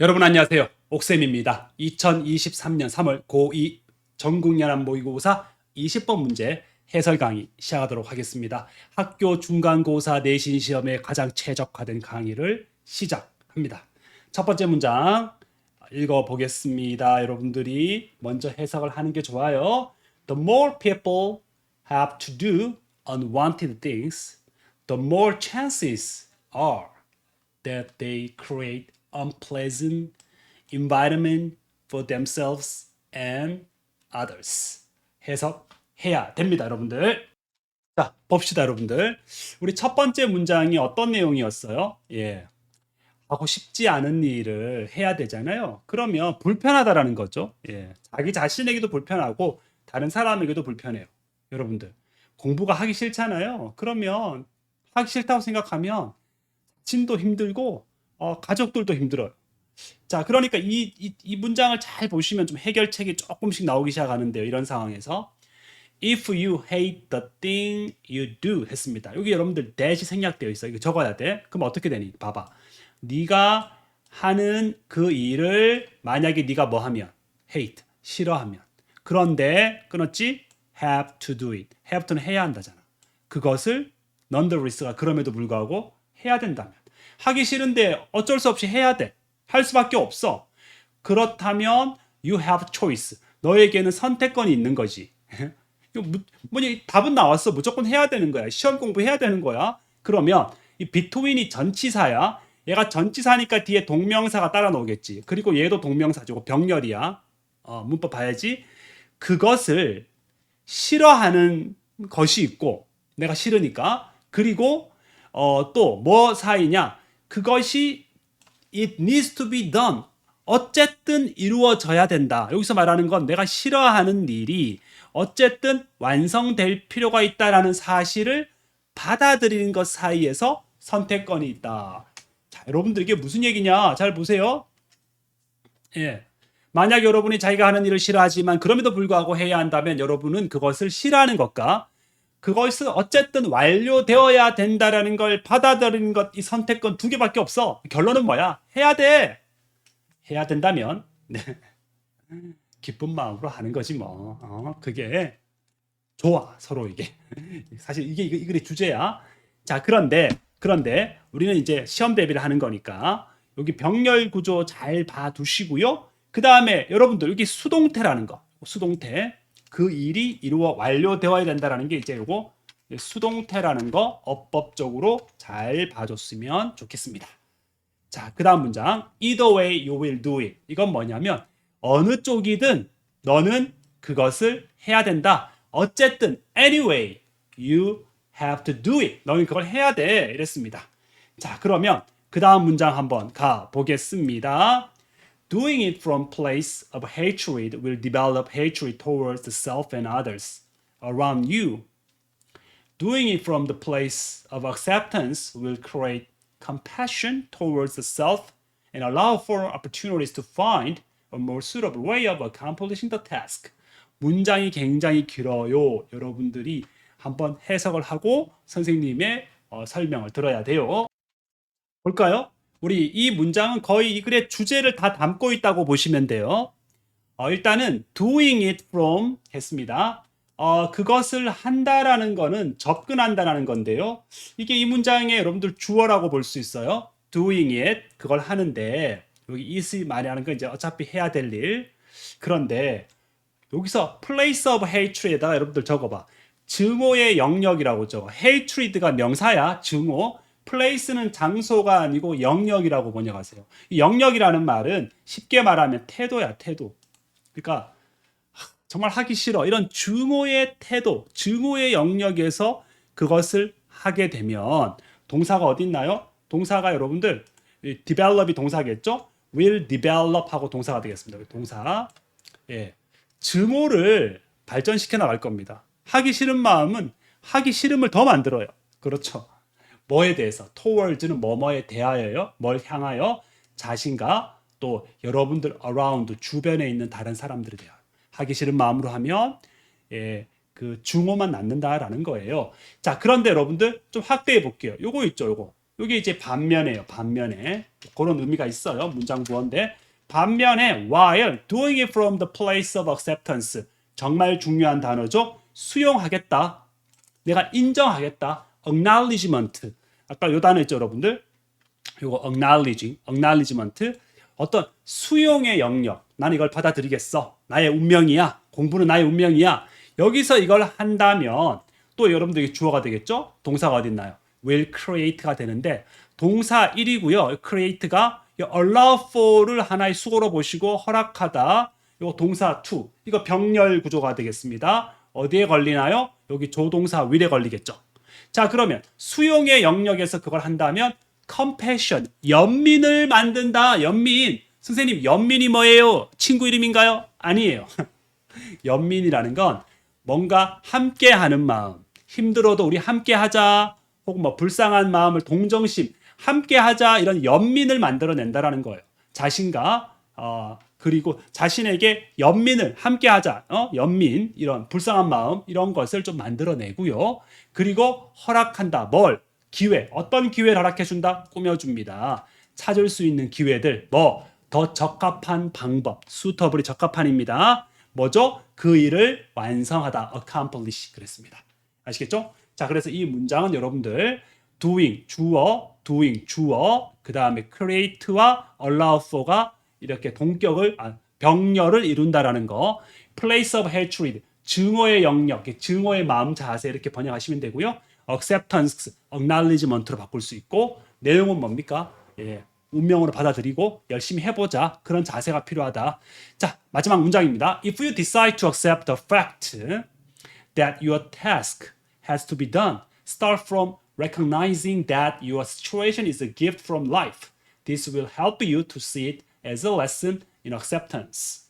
여러분 안녕하세요. 옥쌤입니다. 2023년 3월 고2 전국연합 모의고사 20번 문제 해설 강의 시작하도록 하겠습니다. 학교 중간고사 내신 시험에 가장 최적화된 강의를 시작합니다. 첫 번째 문장 읽어보겠습니다. 여러분들이 먼저 해석을 하는 게 좋아요. The more people have to do unwanted things, the more chances are that they create unpleasant environment for themselves and others. 해석해야 됩니다, 여러분들. 자, 봅시다, 여러분들. 우리 첫 번째 문장이 어떤 내용이었어요? 예. 하고 싶지 않은 일을 해야 되잖아요. 그러면 불편하다라는 거죠. 예. 자기 자신에게도 불편하고 다른 사람에게도 불편해요. 여러분들. 공부가 하기 싫잖아요. 그러면 하기 싫다고 생각하면 자신도 힘들고 어, 가족들도 힘들어요. 자, 그러니까 이, 이, 이 문장을 잘 보시면 좀 해결책이 조금씩 나오기 시작하는데요. 이런 상황에서 If you hate the thing you do 했습니다. 여기 여러분들 that이 생략되어 있어요. 이거 적어야 돼. 그럼 어떻게 되니? 봐봐. 네가 하는 그 일을 만약에 네가 뭐 하면 hate 싫어하면 그런데 끊었지? have to do it. have to는 해야 한다잖아. 그것을 nonetheless가 그럼에도 불구하고 해야 된다면 하기 싫은데 어쩔 수 없이 해야 돼. 할 수밖에 없어. 그렇다면 you have choice. 너에게는 선택권이 있는 거지. 뭐냐 답은 나왔어. 무조건 해야 되는 거야. 시험 공부해야 되는 거야. 그러면 이 between이 전치사야. 얘가 전치사니까 뒤에 동명사가 따라 나오겠지. 그리고 얘도 동명사죠. 병렬이야. 어, 문법 봐야지. 그것을 싫어하는 것이 있고 내가 싫으니까 그리고 어, 또 뭐 사이냐 그것이 it needs to be done. 어쨌든 이루어져야 된다. 여기서 말하는 건 내가 싫어하는 일이 어쨌든 완성될 필요가 있다라는 사실을 받아들이는 것 사이에서 선택권이 있다. 자 여러분들 이게 무슨 얘기냐? 잘 보세요. 예. 만약 여러분이 자기가 하는 일을 싫어하지만 그럼에도 불구하고 해야 한다면 여러분은 그것을 싫어하는 것과 그것은 어쨌든 완료되어야 된다라는 걸 받아들이는 것이 선택권 두 개밖에 없어. 결론은 뭐야? 해야 돼. 해야 된다면 네. 기쁜 마음으로 하는 거지 뭐. 어, 그게 좋아 서로 이게 사실 이게 이게 이글의 주제야. 자 그런데 그런데 우리는 이제 시험 대비를 하는 거니까 여기 병렬 구조 잘 봐두시고요. 그 다음에 여러분들 여기 수동태라는 거 수동태 그 일이 이루어 완료되어야 된다라는 게 이제 요거 수동태라는 거 어법적으로 잘 봐줬으면 좋겠습니다. 자, 그 다음 문장. Either way you will do it. 이건 뭐냐면 어느 쪽이든 너는 그것을 해야 된다. 어쨌든 anyway you have to do it. 너는 그걸 해야 돼. 이랬습니다. 자, 그러면 그 다음 문장 한번 가 보겠습니다. Doing it from place of hatred will develop hatred towards the self and others around you. Doing it from the place of acceptance will create compassion towards the self and allow for opportunities to find a more suitable way of accomplishing the task. 문장이 굉장히 길어요. 여러분들이 한번 해석을 하고 선생님의 어, 설명을 들어야 돼요. 볼까요? 우리 이 문장은 거의 이 글의 주제를 다 담고 있다고 보시면 돼요. 어, 일단은 doing it from 했습니다. 어, 그것을 한다라는 거는 접근한다라는 건데요. 이게 이 문장의 여러분들 주어라고 볼 수 있어요. doing it 그걸 하는데 여기 it이 말하는 건 이제 어차피 해야 될 일. 그런데 여기서 place of hatred에다가 여러분들 적어봐. 증오의 영역이라고 적어. hatred가 명사야. 증오. Place는 장소가 아니고 영역이라고 번역하세요. 이 영역이라는 말은 쉽게 말하면 태도야, 태도. 그러니까 정말 하기 싫어. 이런 증오의 태도, 증오의 영역에서 그것을 하게 되면 동사가 어디 있나요? 동사가 여러분들 이 develop이 동사겠죠? will develop 하고 동사가 되겠습니다. 동사. 예. 증오를 발전시켜 나갈 겁니다. 하기 싫은 마음은 하기 싫음을 더 만들어요. 그렇죠. 뭐에 대해서 towards는 뭐뭐에 대하여요. 뭘 향하여 자신과 또 여러분들 around 주변에 있는 다른 사람들에 대하여 하기 싫은 마음으로 하면 예, 그 중호만 낳는다라는 거예요. 자, 그런데 여러분들 좀 확대해 볼게요. 요거 있죠, 요거. 이게 이제 반면에요. 반면에 그런 의미가 있어요. 문장 구어인데 반면에 while doing it from the place of acceptance 정말 중요한 단어죠. 수용하겠다. 내가 인정하겠다. Acknowledgement. 아까 요 단어 있죠, 여러분들? 요거 acknowledging, acknowledgement. 어떤 수용의 영역. 나는 이걸 받아들이겠어. 나의 운명이야. 공부는 나의 운명이야. 여기서 이걸 한다면 또 여러분들이 주어가 되겠죠? 동사가 어디 있나요? will create가 되는데 동사 1이고요. create가 이 allow for를 하나의 수고로 보시고 허락하다. 이거 동사 to. 이거 병렬 구조가 되겠습니다. 어디에 걸리나요? 여기 조동사 will에 걸리겠죠. 자, 그러면 수용의 영역에서 그걸 한다면 compassion, 연민을 만든다. 연민. 선생님, 연민이 뭐예요? 친구 이름인가요? 아니에요. 연민이라는 건 뭔가 함께 하는 마음. 힘들어도 우리 함께 하자. 혹은 뭐 불쌍한 마음을 동정심, 함께 하자 이런 연민을 만들어낸다라는 거예요. 자신과 어, 그리고 자신에게 연민을 함께 하자. 어? 연민 이런 불쌍한 마음 이런 것을 좀 만들어내고요. 그리고 허락한다. 뭘? 기회. 어떤 기회를 허락해 준다? 꾸며 줍니다. 찾을 수 있는 기회들. 뭐 더 적합한 방법. 수터블이 적합한입니다. 뭐죠? 그 일을 완성하다. accomplish 그랬습니다. 아시겠죠? 자, 그래서 이 문장은 여러분들 doing 주어, doing 주어, 그 다음에 create와 allow for가 이렇게 동격을 아, 병렬을 이룬다라는 거. place of hatred 증오의 영역, 증오의 마음 자세 이렇게 번역하시면 되고요. acceptance, acknowledgement로 바꿀 수 있고 내용은 뭡니까? 예. 운명으로 받아들이고 열심히 해보자 그런 자세가 필요하다. 자 마지막 문장입니다. If you decide to accept the fact that your task has to be done, start from recognizing that your situation is a gift from life. This will help you to see it as a lesson in acceptance.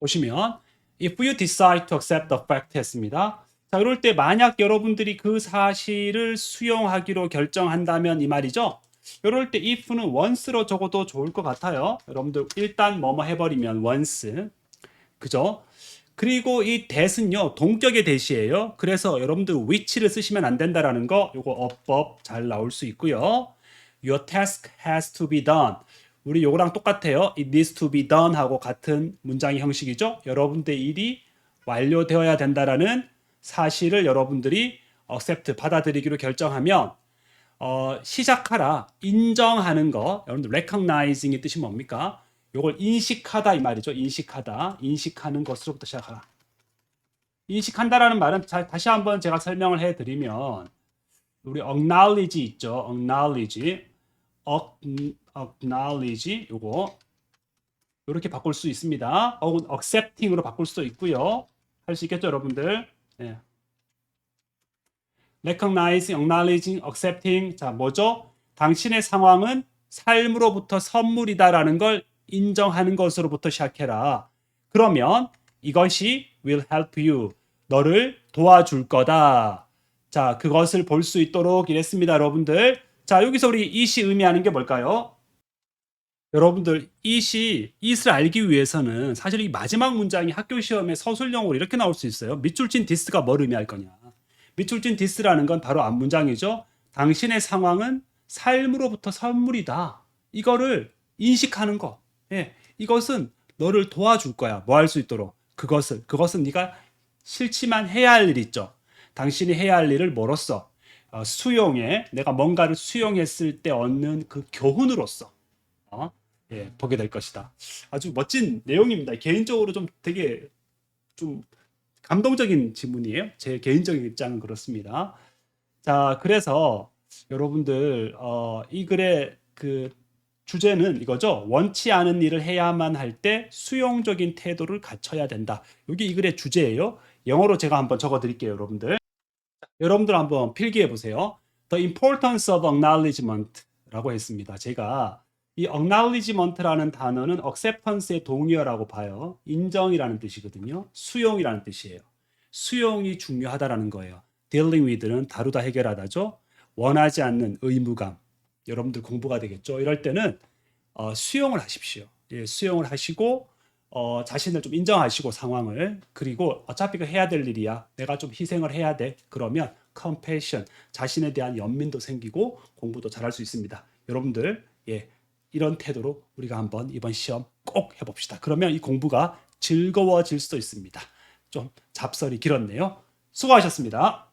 보시면 if you decide to accept the fact 했습니다. 자, 이럴 때 만약 여러분들이 그 사실을 수용하기로 결정한다면 이 말이죠. 이럴 때 if는 once로 적어도 좋을 것 같아요. 여러분들 일단 뭐뭐 해버리면 once. 그죠? 그리고 이 that은요 동격의 대시예요. 그래서 여러분들 which를 쓰시면 안 된다라는 거 요거 어법 잘 나올 수 있고요. Your task has to be done. 우리 요거랑 똑같아요. It needs to be done 하고 같은 문장의 형식이죠. 여러분들 일이 완료되어야 된다라는 사실을 여러분들이 accept 받아들이기로 결정하면 어, 시작하라 인정하는 거 여러분들 recognizing의 뜻이 뭡니까? 요걸 인식하다 이 말이죠. 인식하다. 인식하는 것으로부터 시작하라. 인식한다라는 말은 자, 다시 한번 제가 설명을 해 드리면 우리 acknowledge 있죠. acknowledge. Acknowledge 요거 이렇게 바꿀 수 있습니다. 혹은 accepting으로 바꿀 수도 있고요. 할 수 있겠죠, 여러분들? 예. recognizing, acknowledging, accepting. 자, 뭐죠? 당신의 상황은 삶으로부터 선물이다라는 걸 인정하는 것으로부터 시작해라. 그러면 이것이 will help you. 너를 도와줄 거다. 자, 그것을 볼 수 있도록 이랬습니다, 여러분들. 자, 여기서 우리 이시 의미하는 게 뭘까요? 여러분들, 이시, 이을 알기 위해서는 사실 이 마지막 문장이 학교 시험에 서술형으로 이렇게 나올 수 있어요. 밑줄 친 디스가 뭘 의미할 거냐. 밑줄 친 디스라는 건 바로 앞 문장이죠. 당신의 상황은 삶으로부터 선물이다. 이거를 인식하는 거. 예, 이것은 너를 도와줄 거야. 뭐 할 수 있도록. 그것을 그것은 네가 싫지만 해야 할 일 있죠. 당신이 해야 할 일을 뭐로써 어, 수용해 내가 뭔가를 수용했을 때 얻는 그 교훈으로서 어? 예, 보게 될 것이다. 아주 멋진 내용입니다. 개인적으로 좀 되게 좀 감동적인 지문이에요. 제 개인적인 입장은 그렇습니다. 자, 그래서 여러분들 어, 이 글의 그 주제는 이거죠. 원치 않은 일을 해야만 할 때 수용적인 태도를 갖춰야 된다. 여기 이 글의 주제예요. 영어로 제가 한번 적어 드릴게요, 여러분들. 여러분들 한번 필기해 보세요. The importance of acknowledgement라고 했습니다. 제가 이 acknowledgement라는 단어는 acceptance의 동의어라고 봐요. 인정이라는 뜻이거든요. 수용이라는 뜻이에요. 수용이 중요하다라는 거예요. dealing with는 다루다 해결하다죠. 원하지 않는 의무감. 여러분들 공부가 되겠죠. 이럴 때는 어, 수용을 하십시오. 예, 수용을 하시고 어, 자신을 좀 인정하시고 상황을 그리고 어차피 그 해야 될 일이야. 내가 좀 희생을 해야 돼. 그러면 compassion 자신에 대한 연민도 생기고 공부도 잘할 수 있습니다. 여러분들 예 이런 태도로 우리가 한번 이번 시험 꼭 해봅시다. 그러면 이 공부가 즐거워질 수도 있습니다. 좀 잡설이 길었네요. 수고하셨습니다.